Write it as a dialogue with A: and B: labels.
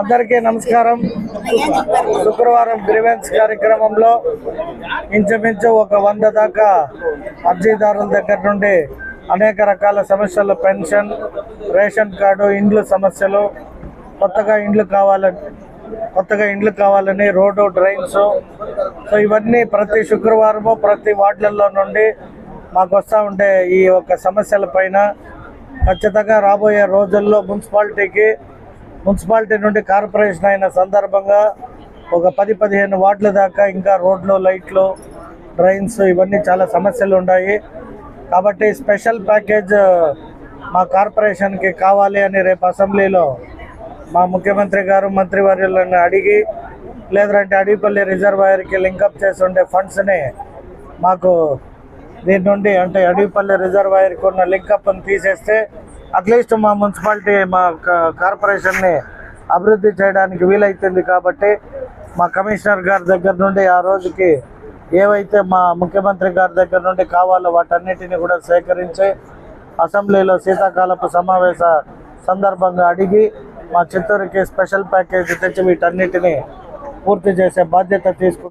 A: అందరికీ నమస్కారం. శుక్రవారం గ్రీవెన్స్ కార్యక్రమంలో ఇంచుమించు ఒక వంద దాకా అర్జీదారుల దగ్గర నుండి అనేక రకాల సమస్యలు పెన్షన్ రేషన్ కార్డు ఇండ్లు సమస్యలు కొత్తగా ఇండ్లు కావాలని కొత్తగా ఇండ్లు కావాలని రోడ్డు డ్రైన్స్. సో ఇవన్నీ ప్రతి శుక్రవారము ప్రతి వార్డులలో నుండి మాకు వస్తూ ఉండే ఈ యొక్క సమస్యల పైన ఖచ్చితంగా రాబోయే రోజుల్లో మున్సిపాలిటీకి మున్సిపాలిటీ నుండి కార్పొరేషన్ అయిన సందర్భంగా ఒక పది పదిహేను వాట్ల దాకా ఇంకా రోడ్లు లైట్లు డ్రైన్స్ ఇవన్నీ చాలా సమస్యలు ఉన్నాయి. కాబట్టి స్పెషల్ ప్యాకేజ్ మా కార్పొరేషన్కి కావాలి అని రేపు అసెంబ్లీలో మా ముఖ్యమంత్రి గారు మంత్రివర్యులను అడిగి లేదంటే అడిపల్లి రిజర్వాయర్కి లింకప్ చేసి ఉండే ఫండ్స్ని మాకు దీని నుండి అంటే అడిపల్లి రిజర్వాయర్కి ఉన్న లింకప్ని తీసేస్తే అట్లీస్ట్ మా మున్సిపాలిటీ మా కార్పొరేషన్ని అభివృద్ధి చేయడానికి వీలైతుంది కాబట్టి మా కమిషనర్ గారి దగ్గర నుండి ఆ రోజుకి ఏవైతే మా ముఖ్యమంత్రి గారి దగ్గర నుండి కావాలో వాటన్నిటిని కూడా సేకరించి అసెంబ్లీలో శీతాకాలపు సమావేశ సందర్భంగా అడిగి మా చిత్తూరుకి స్పెషల్ ప్యాకేజ్ తెచ్చి వీటన్నిటిని పూర్తి చేసే బాధ్యత తీసుకు